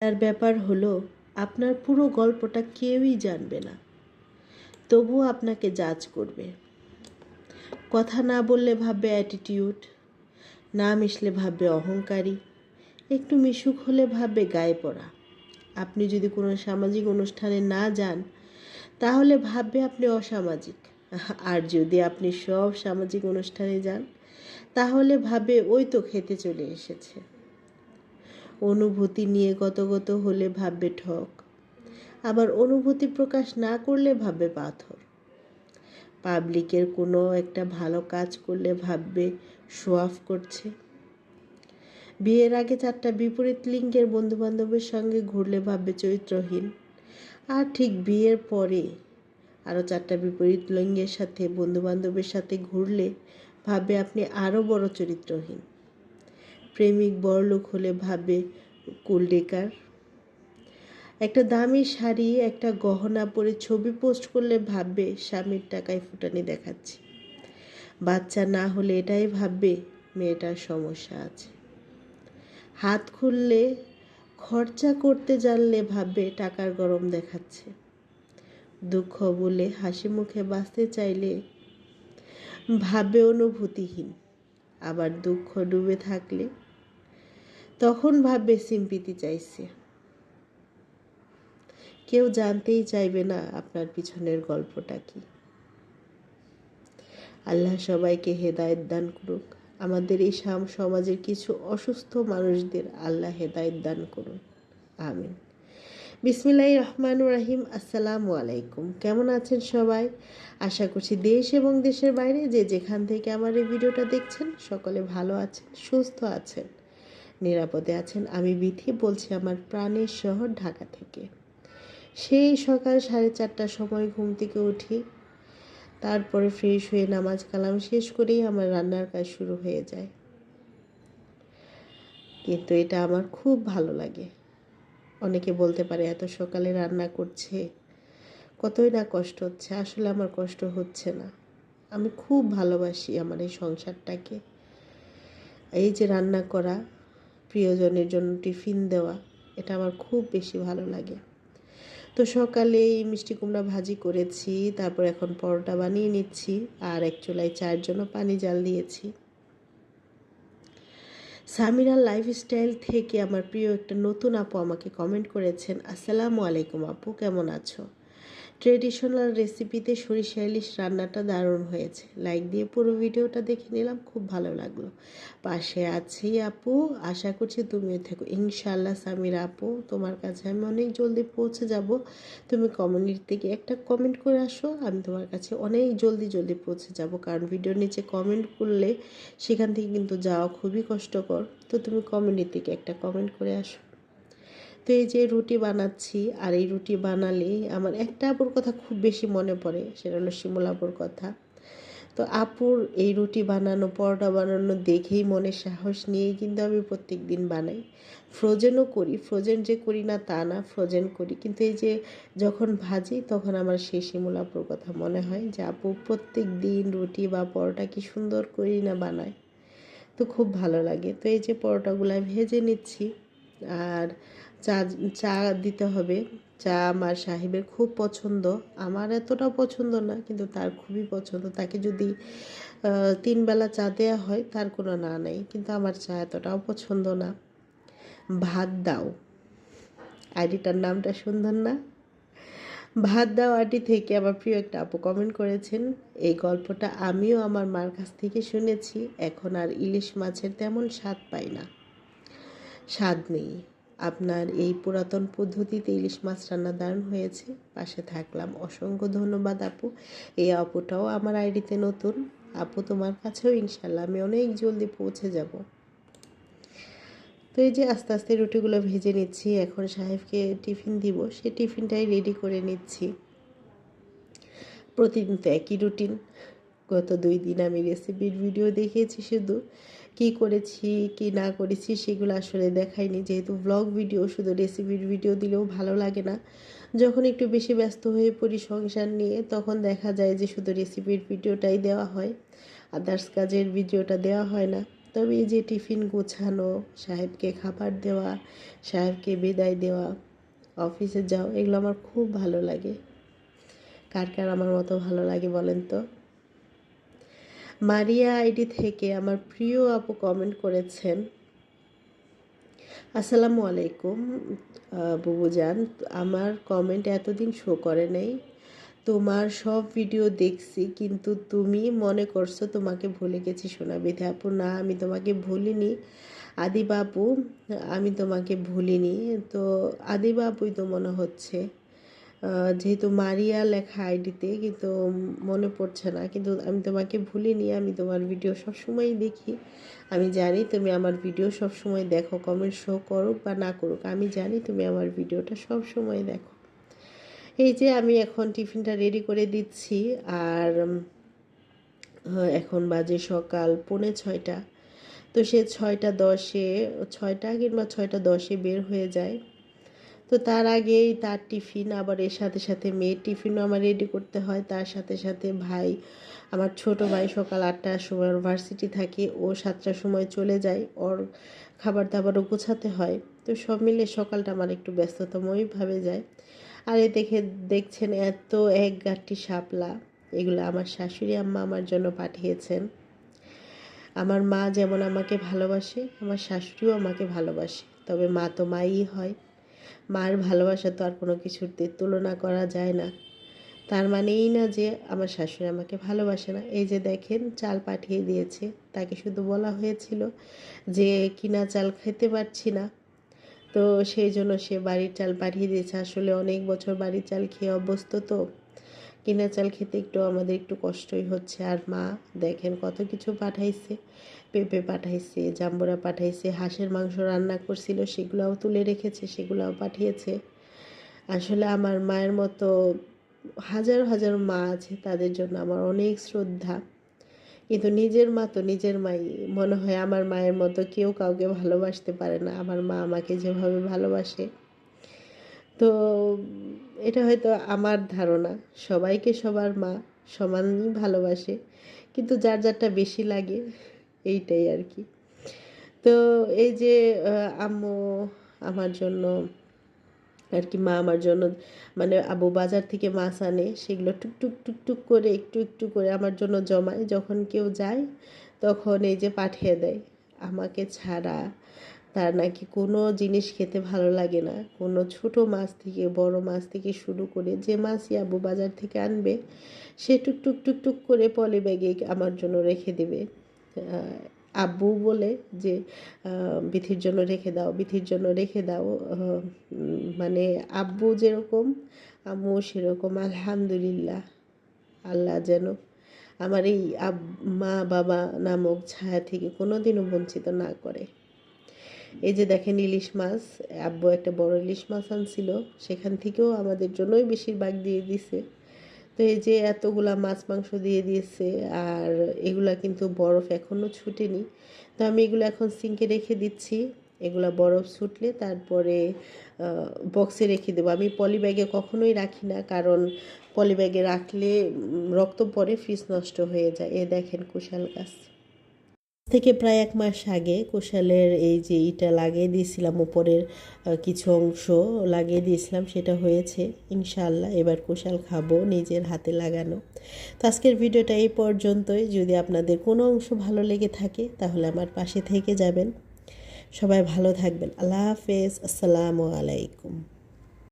তার ব্যাপার হলো, আপনার পুরো গল্পটা কেউই জানবে না। তবুও আপনাকে জাজ করবে। কথা না বললে ভাববে অ্যাটিটিউড না মিশলে ভাববে অহংকারী, একটু মিশুক হলে ভাববে গায়ে পড়া। আপনি যদি কোনো সামাজিক অনুষ্ঠানে না যান, তাহলে ভাববে আপনি অসামাজিক। আর যদি আপনি সব সামাজিক অনুষ্ঠানে যান, তাহলে ভাবে ওই তো খেতে চলে এসেছে। অনুভূতি নিয়ে গতগত হলে ভাববে ঠক। আবার অনুভূতি প্রকাশ না করলে ভাববে পাথর। পাবলিকের কোনো একটা ভালো কাজ করলে ভাববে শো অফ করছে। বিয়ের আগে চারটা বিপরীত লিঙ্গের বন্ধুবান্ধবের সঙ্গে ঘুরলে ভাববে চরিত্রহীন। আর ঠিক বিয়ের পরে আরও চারটা বিপরীত লিঙ্গের সাথে বন্ধুবান্ধবের সাথে ঘুরলে ভাববে আপনি আরও বড় চরিত্রহীন। প্রেমিক বড়লোক হলে ভাববে কুলডেকার। একটা দামি শাড়ি, একটা গহনা পরে ছবি পোস্ট করলে ভাববে, স্বামীর টাকায় ফুটানি দেখাচ্ছি। বাচ্চা না হলে এটাই ভাববে, মেয়েটার সমস্যা আছে। হাত খুললে, খরচা করতে জানলে ভাববে, টাকার গরম দেখাচ্ছে। দুঃখ বলে হাসি মুখে বাঁচতে চাইলে ভাববে অনুভূতিহীন। আবার দুঃখ ডুবে থাকলে তখন ভাববে সিম্পিতি চাইছে। কেউ জানতেই চাইবে না আপনার পিছনের গল্পটা কি। আল্লাহ সবাইকে হেদায়ত দান করুক। আমাদের এই সাম সমাজের কিছু অসুস্থ মানুষদের আল্লাহ হেদায়ত দান করুন। আমিন। বিসমিল্লাহ রহমান রাহিম, আসসালামু আলাইকুম। কেমন আছেন সবাই? আশা করছি দেশ এবং দেশের বাইরে যে যেখান থেকে আমার এই ভিডিওটা দেখছেন, সকলে ভালো আছেন, সুস্থ আছেন। নিরাপদে আছেন। আমি বিথি বলছি আমার প্রাণের শহর ঢাকা থেকে। সেই সকাল সাড়ে চারটার সময় ঘুম থেকে উঠি। তারপরে ফ্রেশ হয়ে নামাজ কালাম শেষ করেই আমার রান্নার কাজ শুরু হয়ে যায়। কিন্তু এটা আমার খুব ভালো লাগে। অনেকে বলতে পারে, এত সকালে রান্না করছে, কতই না কষ্ট হচ্ছে? আসলে আমার কষ্ট হচ্ছে না। আমি খুব ভালোবাসি আমার এই সংসারটাকে। এই যে রান্না করা প্রিয়জনের জন্য টিফিন দেওয়া, এটা আমার খুব বেশি ভালো লাগে। তো সকালে এই মিষ্টি কুমড়া ভাজি করেছি, তারপর এখন পরোটা বানিয়ে নিচ্ছি, আর এক চুলায় চায়ের জন্য পানি জাল দিয়েছি। সামিরা লাইফস্টাইল থেকে আমার প্রিয় একটা নতুন আপু আমাকে কমেন্ট করেছেন, আসসালামু আলাইকুম আপু, কেমন আছো? ট্রেডিশনাল রেসিপিতে সরিষা ইলিশ রান্নাটা দারুণ হয়েছে। লাইক দিয়ে পুরো ভিডিওটা দেখে নিলাম, খুব ভালো লাগল। পাশে আছি আপু, আশা করছি তুমিও থেকো। ইনশাল্লাহ সামির আপু, তোমার কাছে আমি অনেক জলদি পৌঁছে যাব। তুমি কমিউনিটি থেকে একটা কমেন্ট করে আসো, আমি তোমার কাছে অনেক জলদি জলদি পৌঁছে যাব। কারণ ভিডিওর নিচে কমেন্ট করলে সেখান থেকে কিন্তু যাওয়া খুবই কষ্টকর। তো তুমি কমিউনিটি থেকে একটা কমেন্ট করে আসো। তো এই যে রুটি বানাচ্ছি আর এই রুটি বানালে আমার একটা আপুর কথা খুব বেশি মনে পড়ে, সেটা হলো শিমুলাপুর কথা। তো আপুর এই রুটি বানানো, পরোটা বানানো দেখেই মনে সাহস নিয়েই কিন্তু আমি প্রত্যেক দিন বানাই। ফ্রোজেনও করি ফ্রোজেন যে করি না তা না ফ্রোজেন করি। কিন্তু এই যে যখন ভাজি তখন আমার সেই শিমুলাপুর কথা মনে হয় যে, আপু প্রত্যেক দিন রুটি বা পরোটা কি সুন্দর করি না বানায় তো খুব ভালো লাগে। তো এই যে পরোটাগুলো ভেজে নিচ্ছি, আর চা চা দিতে হবে। চা আমার সাহেবের খুব পছন্দ। আমার এতটা পছন্দ না, কিন্তু তার খুবই পছন্দ। তাকে যদি তিন বেলা চা দেওয়া হয়, তার কোনো না নেই। কিন্তু আমার চা এতটাও পছন্দ না। ভাত দাও। আইডিটার নামটা সুন্দর না? ভাত দাও আইডি থেকে আমার প্রিয় একটা আপু কমেন্ট করেছেন। এই গল্পটা আমিও আমার মার কাছ থেকে শুনেছি। এখন আর ইলিশ মাছের তেমন স্বাদ পাই না। স্বাদ নেই। আপনার এই পুরাতন পদ্ধতিতে ইলিশ মাছ রান্না দারুণ হয়েছে। পাশে থাকলাম। অসংখ্য ধন্যবাদ আপু। এই আপুটাও আমার আইডিতে নতুন। আপু তোমার কাছেও ইনশাল্লাহ আমি অনেক জলদি পৌঁছে যাব। তো এই যে আস্তে আস্তে রুটিগুলো ভেজে নিচ্ছি, এখন সাহেবকে টিফিন দিব। সে টিফিনটাই রেডি করে নিচ্ছি। প্রতিদিন তো একই রুটিন। গত দুই দিন আমি রেসিপির ভিডিও দেখিয়েছি শুধু। কি করেছি, কি না করেছি সেগুলো আসলে দেখাইনি। যেহেতু ব্লগ ভিডিও শুধু রেসিপির ভিডিও দিলেও ভালো লাগে না। যখন একটু বেশি ব্যস্ত হয়ে পড়ি সংসার নিয়ে, তখন দেখা যায় যে শুধু রেসিপির ভিডিওটাই দেওয়া হয়। আদার্স কাজের ভিডিওটা দেওয়া হয় না। তবে এই যে টিফিন গোছানো, সাহেবকে খাবার দেওয়া, সাহেবকে বিদায় দেওয়া, অফিসে যাও এগুলো আমার খুব ভালো লাগে। কার কার আমার মতো ভালো লাগে বলেন তো? মারিয়া আইডি থেকে আমার প্রিয় আপু কমেন্ট করেছেন। আসসালামু আলাইকুম বুবুজান। আমার কমেন্ট এতদিন শো করে নেই। তোমার সব ভিডিও দেখছি, কিন্তু তুমি মনে করছ তোমাকে ভুলে গেছি সোনা বিধে আপু? না, আমি তোমাকে ভুলিনি। আদি বাপু আমি তোমাকে ভুলিনি। তো আদি বাপুই তো মনে হচ্ছে যেহেতু মারিয়া লেখা আইডিতে, কিন্তু মনে পড়ছে না। কিন্তু আমি তোমাকে ভুলিনি, আমি তোমার ভিডিও সবসময়ই দেখি। আমি জানি তুমি আমার ভিডিও সব সময় দেখো কমেন্ট শো করুক বা না করুক, আমি জানি তুমি আমার ভিডিওটা সব সময় দেখো। এই যে আমি এখন টিফিনটা রেডি করে দিচ্ছি, আর এখন বাজে সকাল পৌনে ছয়টা। তো সে ছয়টা দশে, ছয়টা কিংবা ছয়টা দশে বের হয়ে যায়। তো তার আগেই তার টিফিন, আবার এর সাথে সাথে মেয়ের টিফিনও আমার রেডি করতে হয়। তার সাথে সাথে ভাই, আমার ছোট ভাই সকাল আটটার সময় ভার্সিটি থাকে, ও সাতটার সময় চলে যায়, ওর খাবার দাবারও গোছাতে হয়। তো সব মিলে সকালটা আমার একটু ব্যস্ততময়ভাবে যায়। আর এ দেখে, দেখছেন এত এক গাঁটটি শাপলা, এগুলো আমার শাশুড়ি আম্মা আমার জন্য পাঠিয়েছেন। আমার মা যেমন আমাকে ভালোবাসে, আমার শাশুড়িও আমাকে ভালোবাসে। তবে মা তো মাই হয়। মার ভালোবাসা তো আর কোনো কিছুতে তুলনা করা যায় না। তার মানে এই না যে আমার শাশুড়ি আমাকে ভালোবাসে না। এই যে দেখেন, চাল পাঠিয়ে দিয়েছে। তাকে শুধু বলা হয়েছিল যে কিনা চাল খেতে পারছি না। তো সেই জন্য সে বাড়ির চাল পাঠিয়ে দিয়েছে। আসলে অনেক বছর বাড়ির চাল খেয়ে অভ্যস্ত তো। কিনা চাল খেতে একটু আমাদের একটু কষ্টই হচ্ছে। আর মা দেখেন কত কিছু পাঠাইছে। পেঁপে পাঠাইছে, জাম্বুরা পাঠাইছে, হাঁসের মাংস রান্না করছিল, সেগুলাও তুলে রেখেছে, সেগুলাও পাঠিয়েছে। আসলে আমার মায়ের মতো হাজার হাজার মা আছে, তাদের জন্য আমার অনেক শ্রদ্ধা। কিন্তু নিজের মা তো নিজের মাই। মনে হয় আমার মায়ের মতো কেউ কাউকে ভালোবাসতে পারে না। আমার মা আমাকে যেভাবে ভালোবাসে তো, এটা হয়তো আমার ধারণা। সবাইকে সবার মা সমানই ভালোবাসে, কিন্তু যার যারটা বেশি লাগে, এইটাই আর কি। তো এই যে আম্মু আমার জন্য আর কি, মা আমার জন্য মানে আবু বাজার থেকে মাছ আনে, সেগুলো টুকটুক টুকটুক করে, একটু একটু করে আমার জন্য জমায়। যখন কেউ যায়, তখন এই যে পাঠিয়ে দেয়। আমাকে ছাড়া তার নাকি কোনো জিনিস খেতে ভালো লাগে না। কোনো ছোট মাছ থেকে, বড় মাছ থেকে শুরু করে যে মাছই আবু বাজার থেকে আনবে, সে টুকটুক টুকটুক করে পলি ব্যাগে আমার জন্য রেখে দেবে। আব্বু বলে যে বিথির জন্য রেখে দাও, বিথির জন্য রেখে দাও। মানে আব্বু যেরকম, আম্মু সেরকম, আলহামদুলিল্লাহ। আল্লাহ যেন আমার এই মা বাবা নামক ছায়া থেকে কোনোদিনও বঞ্চিত না করে। এই যে দেখেন ইলিশ মাছ, আব্বু একটা বড় ইলিশ মাছ আনছিল, সেখান থেকেও আমাদের জন্যই বেশিরভাগ দিয়ে দিছে। তো এই যে এতগুলা মাছ মাংস দিয়ে দিয়েছে, আর এগুলা কিন্তু বরফ এখনও ছুটেনি। তো আমি এগুলো এখন সিঙ্কে রেখে দিচ্ছি। এগুলা বরফ ছুটলে তারপরে বক্সে রেখে দেবো। আমি পলি ব্যাগে কখনোই রাখি না, কারণ পলি ব্যাগে রাখলে রক্ত পরে ফ্রিজ নষ্ট হয়ে যায়। এ দেখেন কুশাল গাছ। থেকে প্রায় এক মাস আগে কুশালের এই যে ইটা লাগিয়ে দিয়েছিলাম, উপরের কিছু অংশ লাগিয়ে দিয়েছিলাম, সেটা হয়েছে। ইনশাল্লাহ এবার কুশাল খাব নিজের হাতে লাগানো। তো আজকের ভিডিওটা এই পর্যন্তই। যদি আপনাদের কোনো অংশ ভালো লেগে থাকে, তাহলে আমার পাশে থেকে যাবেন। সবাই ভালো থাকবেন। আল্লাহ হাফেজ। আসসালামু আলাইকুম।